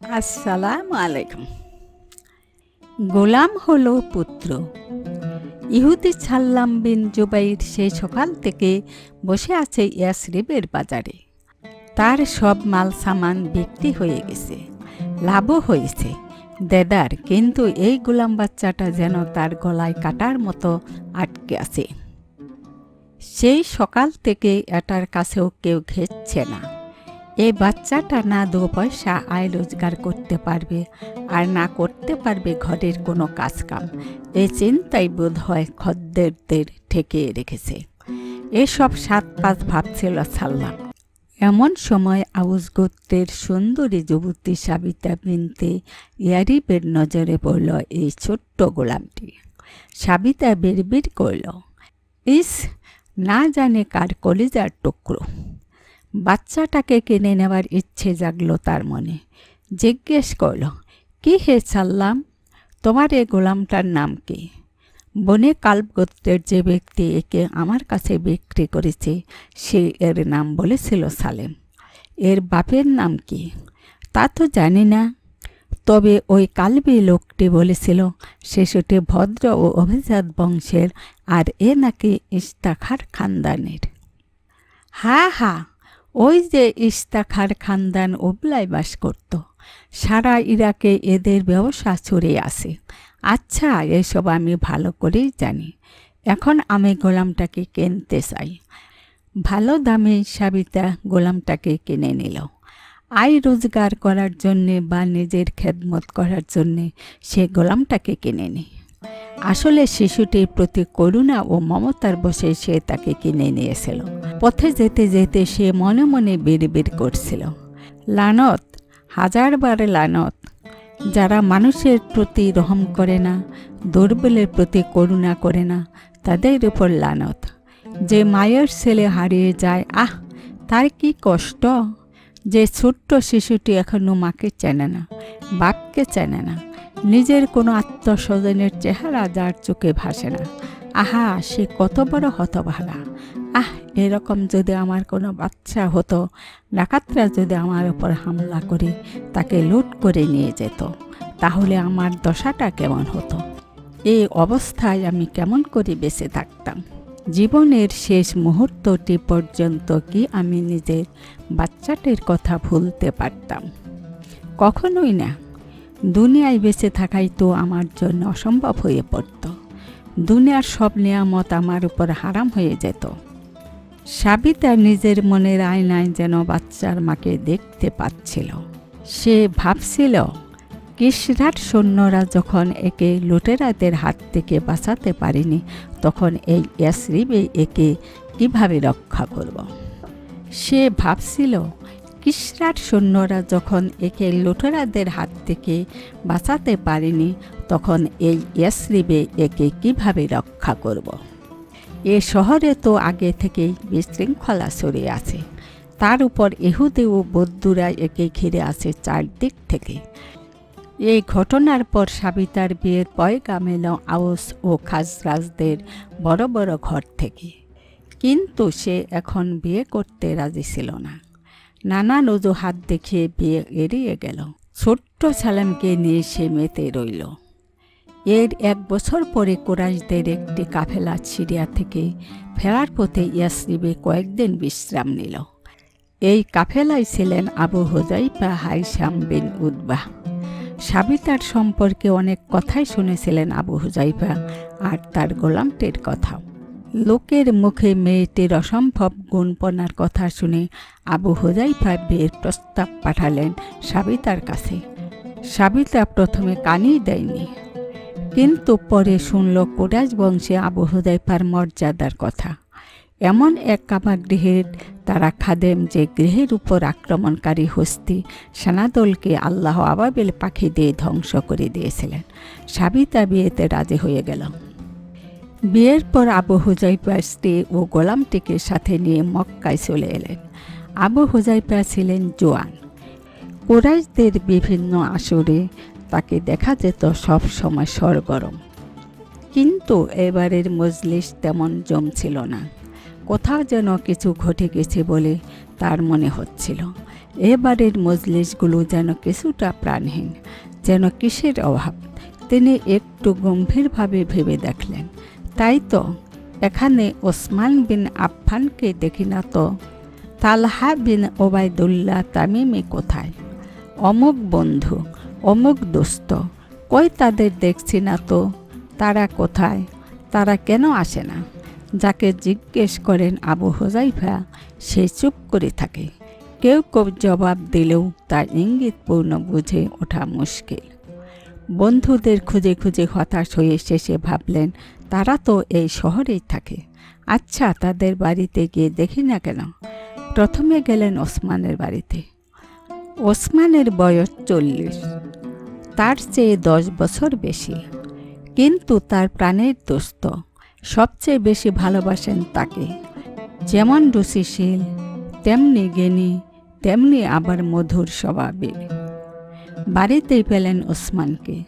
আসসালামু আলাইকুম গোলাম হলো পুত্র। ইহুদি ছাল্লাম বিন জুবাইর সেই সকাল থেকে বসে আছে ইয়াসরিবের বাজারে। তার সব মাল সামান বিক্রি হয়ে গেছে, লাভও হয়েছে। দেদার, কিন্তু এই গোলাম বাচ্চাটা যেন তার গলায় কাটার মতো আটকে আছে। সেই সকাল থেকে এটার কাছেও কেউ ঘেচ্ছে না। এই বাচ্চাটা না দু পয়সা আয় রোজগার করতে পারবে আর না করতে পারবে ঘরের কোনো কাজ কাম এই চিন্তাই বোধ হয় খদ্দেরদের ঠেকিয়ে রেখেছে। এসব সাত পাঁচ ভাবছিল সাল্লাম এমন সময় আউস গোত্রের সুন্দরী যুবতী সাবিতা বিনতে ইয়ারিবের নজরে পড়ল এই ছোট্ট গোলামটি। সাবিতা বিড়বিড় করল, ইস, না জানে কার কলিজার টুকরো। বাচ্চাটাকে কিনে নেওয়ার ইচ্ছে জাগলো তার মনে। জিজ্ঞেস করল, কি হে সাল্লাম? তোমার এ গোলামটার নাম কি? বনে কাল্প গোত্রের যে ব্যক্তি একে আমার কাছে বিক্রি করেছে, সে এর নাম বলেছিল সালেম। এর বাপের নাম কি? তা তো জানি না। তবে ওই কালবি লোকটি বলেছিল, শিশুটি ভদ্র ও অভিজাত বংশের, আর এ নাকি ইস্তাখার খানদানের। হা হা ওই যে ইস্তাখার খানদান ওবলায় বাস করত। সারা ইরাকে এদের ব্যবসা ছড়িয়ে আছে। আচ্ছা এসব আমি ভালো করেই জানি। এখন আমি গোলামটাকে কিনতে চাই। ভালো দামে সাবিতা গোলামটাকে কিনে নিল। আয় রোজগার করার জন্যে বা নিজের খেদমত করার জন্যে সে গোলামটাকে কিনে নি। আসলে শিশুটির প্রতি করুণা ও মমতার বসে সে তাকে কিনে নিয়েছিল। পথে যেতে যেতে সে মনে মনে বিড়বিড় করছিল। লানত হাজারবার লানত, যারা মানুষের প্রতি রহম করে না, দুর্বলের প্রতি করুণা করে না, তাদের উপর লানত। যে মায়ের ছেলে হারিয়ে যায়, আহ, তার কি কষ্ট? যে ছোট্ট শিশুটি এখনও মাকে চেনে না, বাপকে চেনে না। নিজের কোনো আত্মস্বজনের চেহারা যার চোখে ভাসে না। আহা, সে কত বড় হতভাগা। আহ, এরকম যদি আমার কোনো বাচ্চা হতো, ডাকাতরা যদি আমার ওপর হামলা করে তাকে লুট করে নিয়ে যেত, তাহলে আমার দশাটা কেমন হতো? এই অবস্থায় আমি কেমন করে বেঁচে থাকতাম? জীবনের শেষ মুহূর্তটি পর্যন্ত কি আমি নিজের বাচ্চাটির কথা ভুলতে পারতাম? কখনোই না। দুনিয়ায় বেঁচে থাকাই তো আমার জন্য অসম্ভব হয়ে পড়ত। দুনিয়ার সব নিয়ামত আমার উপর হারাম হয়ে যেত। সাবিতা নিজের মনের আয়নায় যেন বাচ্চার মাকে দেখতে পাচ্ছিল। সে ভাবছিল কিসরাট সৈন্যরা যখন একে লুটেরাদের হাত থেকে বাঁচাতে পারেনি, তখন এই ইয়াসরিবে একে কীভাবে রক্ষা করব? সে ভাবছিল কিসরাট সৈন্যরা যখন একে লুটেরাদের হাত থেকে বাঁচাতে পারেনি, তখন এই ইয়াসরিবে একে কীভাবে রক্ষা করব? এ শহরে তো আগে থেকেই বিশৃঙ্খলা ছড়িয়ে আছে। তার উপর এহুদে ও বৌদ্ধরা একে ঘিরে আছে চারদিক থেকে। এই ঘটনার পর সাবিতার বিয়ের পয়গাম এলো আউস ও খাজরাজদের বড় বড় ঘর থেকে। কিন্তু সে এখন বিয়ে করতে রাজি ছিল না। নানান অজুহাত দেখিয়ে বিয়ে এড়িয়ে গেল। ছোট্ট সালামকে নিয়ে সে মেতে রইল। এর এক বছর পরে কোরাইশদের একটি কাফেলা সিরিয়া থেকে ফেরার পথে ইয়াসরিবে কয়েকদিন বিশ্রাম নিল। এই কাফেলায় ছিলেন আবু হোজাইফা হাইসাম বিন উদ্বাহ সাবিতার সম্পর্কে অনেক কথাই শুনেছিলেন আবু হুজাইফা আর তার গোলামটির কথাও। লোকের মুখে মেয়েটির অসম্ভব গুণপনার কথা শুনে আবু হুজাইফা বিয়ের প্রস্তাব পাঠালেন সাবিতার কাছে। সাবিতা প্রথমে কানই দেয়নি। কিন্তু পরে শুনল কোরাজ বংশে আবু হুদাইফার মর্যাদার কথা। এমন এক কামাগৃহের তারা খাদেম যে গৃহের উপর আক্রমণকারী হস্তি সেনাদলকে আল্লাহ আবাবেল পাখি দিয়ে ধ্বংস করে দিয়েছিলেন। সাবিতা বিয়েতে রাজি হয়ে গেল। বিয়ের পর আবু হুজাইফার স্ত্রী ও গোলামটিকে সাথে নিয়ে মক্কায় চলে এলেন। আবু হুজাইফা ছিলেন জোয়ান। কোরাইশদের বিভিন্ন আসরে তাকে দেখা যেত সব সময় সরগরম। কিন্তু এবারের মজলিস তেমন জমছিল না। কোথাও যেন কিছু ঘটে গেছে বলে তার মনে হচ্ছিল। এবারের মজলিসগুলো যেন কিছুটা প্রাণহীন, যেন কিসের অভাব, তিনি একটু গম্ভীরভাবে ভেবে দেখলেন। তাই তো এখানে ওসমান বিন আফফানকে দেখি না তো। তালহা বিন ওবায়দুল্লাহ তামিমি কোথায়? অমুক বন্ধু, অমুক দোস্ত, কই তাদের দেখছি না তো? তারা কোথায়? তারা কেন আসে না? যাকে জিজ্ঞেস করেন আবু হোজাইফা সে চুপ করে থাকে। কেউ কেউ জবাব দিলেও তা ইঙ্গিতপূর্ণ বুঝে ওঠা মুশকিল। বন্ধুদের খুঁজে খুঁজে হতাশ হয়ে শেষে ভাবলেন, তারা তো এই শহরেই থাকে। আচ্ছা তাদের বাড়িতে গিয়ে দেখি না কেন? প্রথমে গেলেন ওসমানের বাড়িতে। ওসমানের বয়স চল্লিশ। তার চেয়ে দশ বছর বেশি। কিন্তু তার প্রাণের দোস্ত। সবচেয়ে বেশি ভালোবাসেন তাকে। যেমন রুচিশীল, তেমনি জ্ঞানী, তেমনি আবার মধুর স্বভাবের। বাড়িতেই পেলেন ওসমানকে।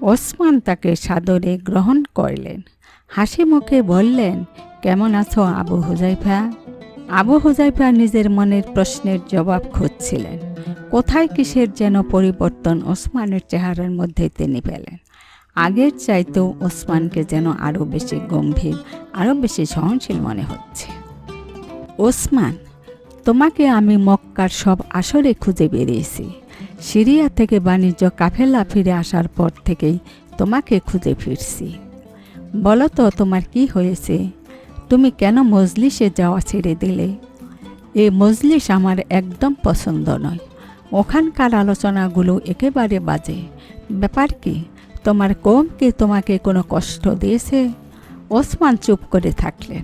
ওসমান তাকে সাদরে গ্রহণ করলেন। হাসি মুখে বললেন, কেমন আছো আবু হুজাইফা? আবু হুজাইফা নিজের মনের প্রশ্নের জবাব খুঁজছিলেন। কোথায় কিসের যেন পরিবর্তন ওসমানের চেহারার মধ্যে তিনি পেলেন। আগের চাইতেও ওসমানকে যেন আরও বেশি গম্ভীর আরও বেশি সহনশীল মনে হচ্ছে। ওসমান, তোমাকে আমি মক্কার সব আসরে খুঁজে বেরিয়েছি। সিরিয়া থেকে বাণিজ্য কাফেলা ফিরে আসার পর থেকেই তোমাকে খুঁজে ফিরছি। বলো তো তোমার কি হয়েছে? তুমি কেন মজলিসে যাওয়া ছেড়ে দিলে? এই মজলিস আমার একদম পছন্দ নয়। ওখানকার আলোচনাগুলো একেবারে বাজে। ব্যাপার কি? তোমার কম কি তোমাকে কোনো কষ্ট দিয়েছে? ওসমান চুপ করে থাকলেন।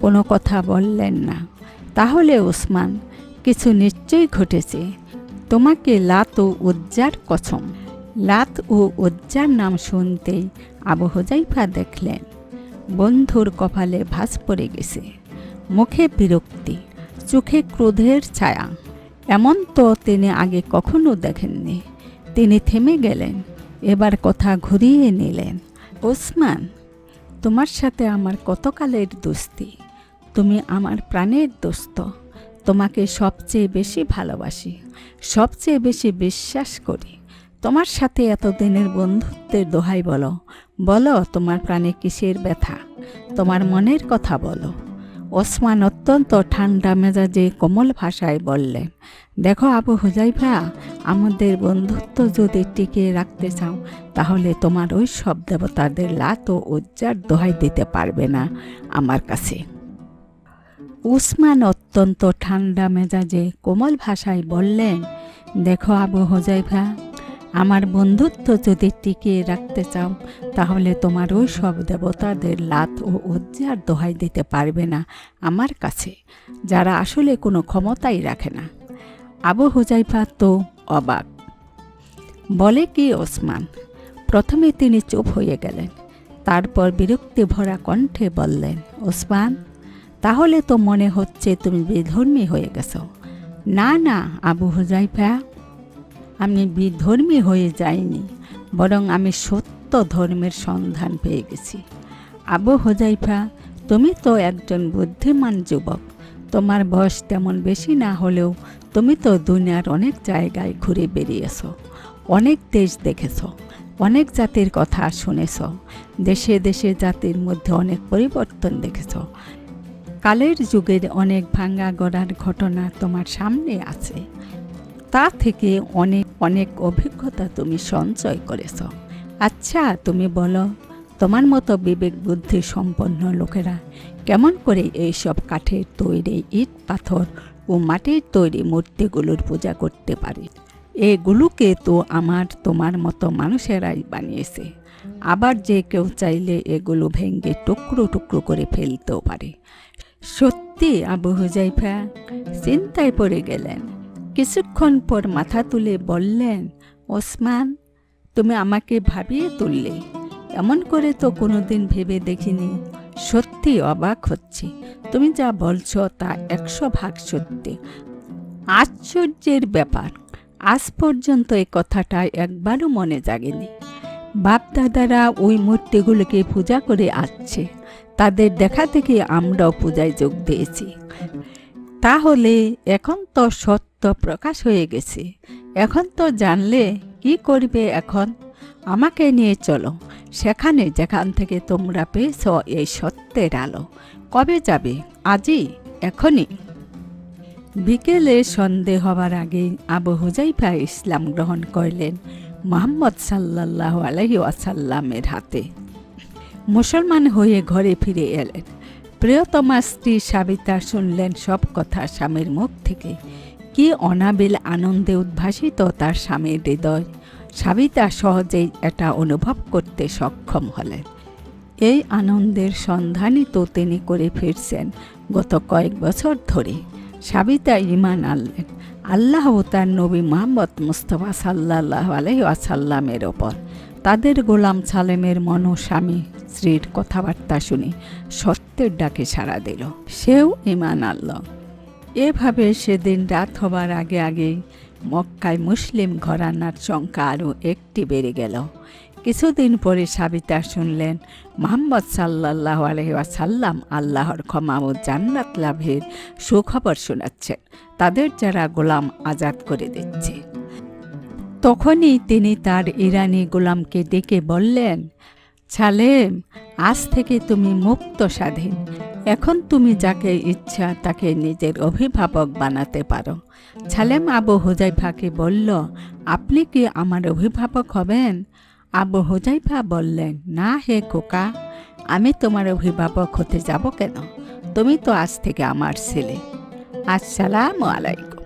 কোনো কথা বললেন না। তাহলে ওসমান, কিছু নিশ্চয়ই ঘটেছে। তোমাকে লাত ও উজ্জার কসম লাত ও উজ্জার নাম শুনতেই আবু হোজাইফা দেখলেন, বন্ধুর কপালে ভাঁজ পড়ে গেছে, মুখে বিরক্তি, চোখে ক্রোধের ছায়া। এমন তো তিনি আগে কখনো দেখেননি। তিনি থেমে গেলেন, এবার কথা ঘুরিয়ে নিলেন, ওসমান, তোমার সাথে আমার কতকালের দোস্তি? তুমি আমার প্রাণের দোস্ত, তোমাকে সবচেয়ে বেশি ভালোবাসি। সবচেয়ে বেশি বিশ্বাস করি। তোমার সাথে এতদিনের বন্ধুত্বের দোহাই বলো। বলো, তোমার প্রাণে কিসের ব্যথা? তোমার মনের কথা বলো। ওসমান অত্যন্ত ঠান্ডা মেজাজে কোমল ভাষায় বললেন, দেখো আবু হুজাইফা আমাদের বন্ধুত্ব যদি টিকিয়ে রাখতে চাও, তাহলে তোমার ওই সব দেবতাদের লাত ও উজ্জার দোহাই দিতে পারবে না আমার কাছে। উসমান অত্যন্ত ঠান্ডা মেজাজে কোমল ভাষায় বললেন, দেখো আবু হোজাইফা, আমার বন্ধুত্ব যদি টিকিয়ে রাখতে চাও, তাহলে তোমার ওই সব দেবতাদের লাত ও উজ্জার দোহাই দিতে পারবে না আমার কাছে, যারা আসলে কোনো ক্ষমতাই রাখে না। আবু হুজাইফা তো অবাক। বলে কি ওসমান? প্রথমে তিনি চুপ হয়ে গেলেন, তারপর বিরক্তি ভরা কণ্ঠে বললেন, ওসমান তাহলে তো মনে হচ্ছে তুমি বিধর্মী হয়ে গেছো। না না, আবু হুজাইফা, আমি বিধর্মী হয়ে যাইনি, বরং আমি সত্য ধর্মের সন্ধান পেয়ে গেছি। আবু হুজাইফা, তুমি তো একজন বুদ্ধিমান যুবক, তোমার বয়স তেমন বেশি না হলেও তুমি তো দুনিয়ার অনেক জায়গায় ঘুরে বেরিয়েছ অনেক দেশ দেখেছ, অনেক জাতির কথা শুনেছ, দেশে দেশে জাতির মধ্যে অনেক পরিবর্তন দেখেছ কালের যুগের অনেক ভাঙ্গা গড়ার ঘটনা তোমার সামনে আছে। তা থেকে অনেক অনেক অভিজ্ঞতা তুমি সঞ্চয় করেছ। আচ্ছা তুমি বলো, তোমার মতো বিবেক বুদ্ধি সম্পন্ন লোকেরা কেমন করে এইসব কাঠের তৈরি ইট, পাথর ও মাটির তৈরি মূর্তিগুলোর পূজা করতে পারে? এগুলোকে তো আমার, তোমার মতো মানুষেরাই বানিয়েছে। আবার যে কেউ চাইলে এগুলো ভেঙে টুকরো টুকরো করে ফেলতেও পারে। সত্যি আবু হুজাইফা চিন্তায় পড়ে গেলেন। কিছুক্ষণ পর মাথা তুলে বললেন, ওসমান, তুমি আমাকে ভাবিয়ে তুললে। এমন করে তো কোনোদিন ভেবে দেখিনি। সত্যি অবাক হচ্ছে। তুমি যা বলছো তা একশো ভাগ সত্যি। আশ্চর্যের ব্যাপার, আজ পর্যন্ত এই কথাটা একবারও মনে জাগেনি। বাপদাদারা ওই মূর্তিগুলোকে পূজা করে আসছে। তাদের দেখা থেকে আমরাও পূজায় যোগ দিয়েছি। তাহলে এখন তো সত্য প্রকাশ হয়ে গেছে। এখন তো জানলে কি করবে এখন? আমাকে নিয়ে চলো। সেখানে যেখান থেকে তোমরা পেয়েছ এই সত্যের আলো। কবে যাবে? আজই? এখনই? বিকেলে সন্ধে হবার আগেই আবু হুজাইফা ইসলাম গ্রহণ করলেন মোহাম্মদ সাল্লাহ আলহি ওয়াসাল্লামের হাতে। মুসলমান হয়ে ঘরে ফিরে এলেন। প্রিয়তমা স্ত্রী সাবিতা শুনলেন সব কথা স্বামীর মুখ থেকে। কি অনাবিল আনন্দে উদ্ভাসিত তার স্বামীর হৃদয়। সাবিতা সহজেই এটা অনুভব করতে সক্ষম হলেন। এই আনন্দের সন্ধানই তো তিনি করে ফিরছেন গত কয়েক বছর ধরে। সাবিতা ইমান আনলেন। আল্লাহ ও তার নবী মোহাম্মদ মুস্তফা সাল্লাহ আলহি আসাল্লামের ওপর। তাদের গোলাম সালেমের মনোস্বামী স্ত্রীর কথাবার্তা শুনে সত্যের ডাকে সাড়া দিল। সেও ইমান আনল। এভাবে সেদিন রাত হবার আগে আগেই মক্কায় মুসলিম ঘরানার সংখ্যা আরও একটি বেড়ে গেল। কিছুদিন পরে সাবিতা শুনলেন, মোহাম্মদ সাল্লাহ আলহাসাল্লাম আল্লাহর ক্ষমা ও জান্নাত লাভের সুখবর শোনাচ্ছেন। তাদের যারা গোলাম আজাদ করে দিচ্ছে। তখনই তিনি তার ইরানি গোলামকে ডেকে বললেন, ছালেম, আজ থেকে তুমি মুক্ত স্বাধীন। এখন তুমি যাকে ইচ্ছা তাকে নিজের অভিভাবক বানাতে পারো। ছালেম আবু হুজাইফাকে বলল, আপনি কি আমার অভিভাবক হবেন? আবু হুজাইফা বললেন, না হে খোকা, আমি তোমার অভিভাবক হতে যাব কেন? তুমি তো আজ থেকে আমার ছেলে। আসসালামু আলাইকুম।